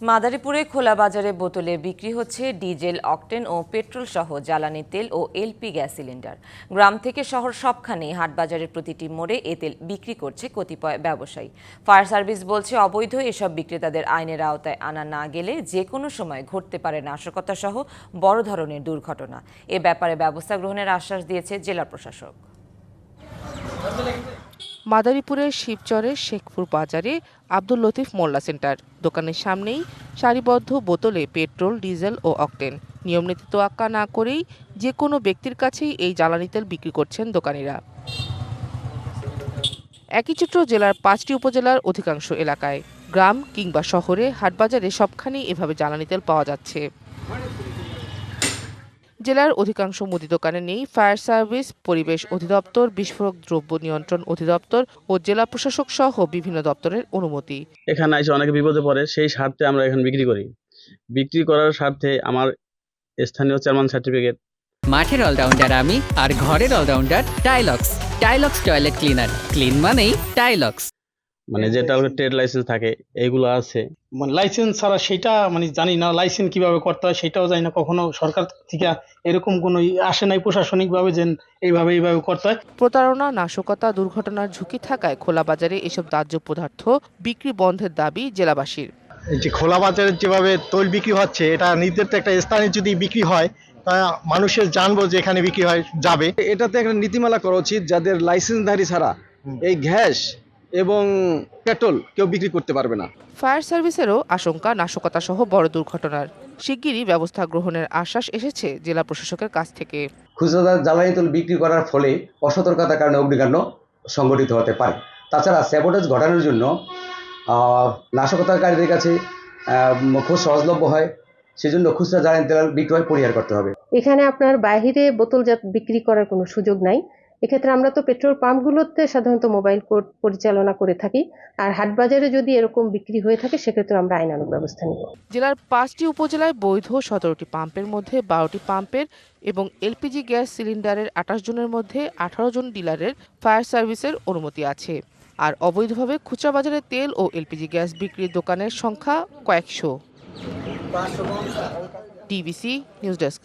মাদারীপুরে খোলা বাজারে বোতলে বিক্রি হচ্ছে ডিজেল, অকটেন ও পেট্রোল সহ জ্বালানি তেল ও এলপি গ্যাস সিলিন্ডার। গ্রাম থেকে শহর সবখানেই হাটবাজারের প্রতিটি মোড়ে এ তেল বিক্রি করছে কতিপয় ব্যবসায়ী। ফায়ার সার্ভিস বলছে, অবৈধ এসব বিক্রেতাদের আইনের আওতায় আনা না গেলে যে কোনো সময় ঘটতে পারে নাশকতা সহ বড় ধরনের দুর্ঘটনা। এ ব্যাপারে ব্যবস্থা গ্রহণের আশ্বাস দিয়েছে জেলা প্রশাসক। মাদারীপুরের শিবচরের শেখপুর বাজারে আব্দুল লতিফ মোল্লা সেন্টার। দোকানের সামনেই সারিবদ্ধ বোতলে পেট্রোল, ডিজেল ও অকটেন। নিয়মনীতি তোয়াক্কা না করেই যে কোনো ব্যক্তির কাছেই এই জ্বালানি তেল বিক্রি করছেন দোকানিরা। একই চিত্র জেলার পাঁচটি উপজেলার অধিকাংশ এলাকায়। গ্রাম কিংবা শহরে হাটবাজারে সবখানেই এভাবে জ্বালানি তেল পাওয়া যাচ্ছে। জেলার অধিকাংশ মুদি দোকানে নেই। ফায়ার সার্ভিস পরিবেশ অধিদপ্তর বিস্ফোরক দ্রব্য নিয়ন্ত্রণ অধিদপ্তর ও জেলা প্রশাসক সহ বিভিন্ন দপ্তরের অনুমতি। এখানে এসে অনেকে বিপদে পড়ে সেই স্বার্থে আমরা এখানে বিক্রি করি। বিক্রি করার স্বার্থে আমার স্থানীয় চেয়ারম্যান সার্টিফিকেট। মাঠের অলরাউন্ডার আমি আর ঘরের allrounder Tylox. Tylox toilet cleaner. Clean মানেই টাইলক্স। মানে যেটা ট্রেড লাইসেন্স থাকে এইগুলো আছে। মানে লাইসেন্স ছাড়া সেটা মানে জানি না লাইসেন্স কীভাবে করতে হয় সেটাও জানি না কখনো সরকার থেকে এরকম কোনো আসে নাই প্রশাসনিকভাবে যে এইভাবে এইভাবে করতে হয়। প্রতারণা নাশকতা দুর্ঘটনার ঝুঁকি থাকায় খোলা বাজারে এসব দাহ্য পদার্থ বিক্রি বন্ধের দাবি জেলাবাসীর। এই যে খোলা বাজারে যেভাবে তৈল বিক্রি হচ্ছে এটা নির্দিষ্ট একটা স্থানে যদি বিক্রি হয় তা মানুষের জানব যে এখানে বিক্রি হয় যাবে। এটাতে একটা নীতিমালা করা উচিত যাদের লাইসেন্সধারী ছাড়া এই গ্যাস এবং পেট্রোল কেউ বিক্রি করতে পারবে না। ফায়ার সার্ভিসেরও আশঙ্কা নাশকতা সহ বড় দুর্ঘটনার। শিগগিরই ব্যবস্থা গ্রহণের আশ্বাস এসেছে জেলা প্রশাসকের কাছ থেকে। খুচরা জ্বালানি তেল বিক্রি করার ফলে অসতর্কতার কারণে অগ্নিকাণ্ড সংঘটিত হতে পারে। তাছাড়া স্যাবোটেজ ঘটানোর জন্য নাশকতাকারীদের কাছে খুব সহজলভ্য হয়। সেজন্য খুচরা জ্বালানি তেল বিক্রয় পরিহার করতে হবে। এখানে আপনার বাইরে বোতলজাত বিক্রি করার কোনো সুযোগ নাই। এক্ষেত্রে আমরা তো পেট্রোল পাম্পগুলোতে সাধারণত মোবাইল কোর্ট পরিচালনা করে থাকি। আর হাটবাজারে যদি এরকম বিক্রি হয়ে থাকে সেক্ষেত্রে আমরা আইনানুগ ব্যবস্থা নিব। জেলার পাঁচটি উপজেলায় বৈধ সতেরোটি পাম্পের মধ্যে বারোটি পাম্পের এবং এলপিজি গ্যাস সিলিন্ডারের আঠাশ জনের মধ্যে আঠারো জন ডিলারের ফায়ার সার্ভিসের অনুমতি আছে। আর অবৈধভাবে খুচরা বাজারে তেল ও এলপিজি গ্যাস বিক্রির দোকানের সংখ্যা কয়েকশো। DBC news desk.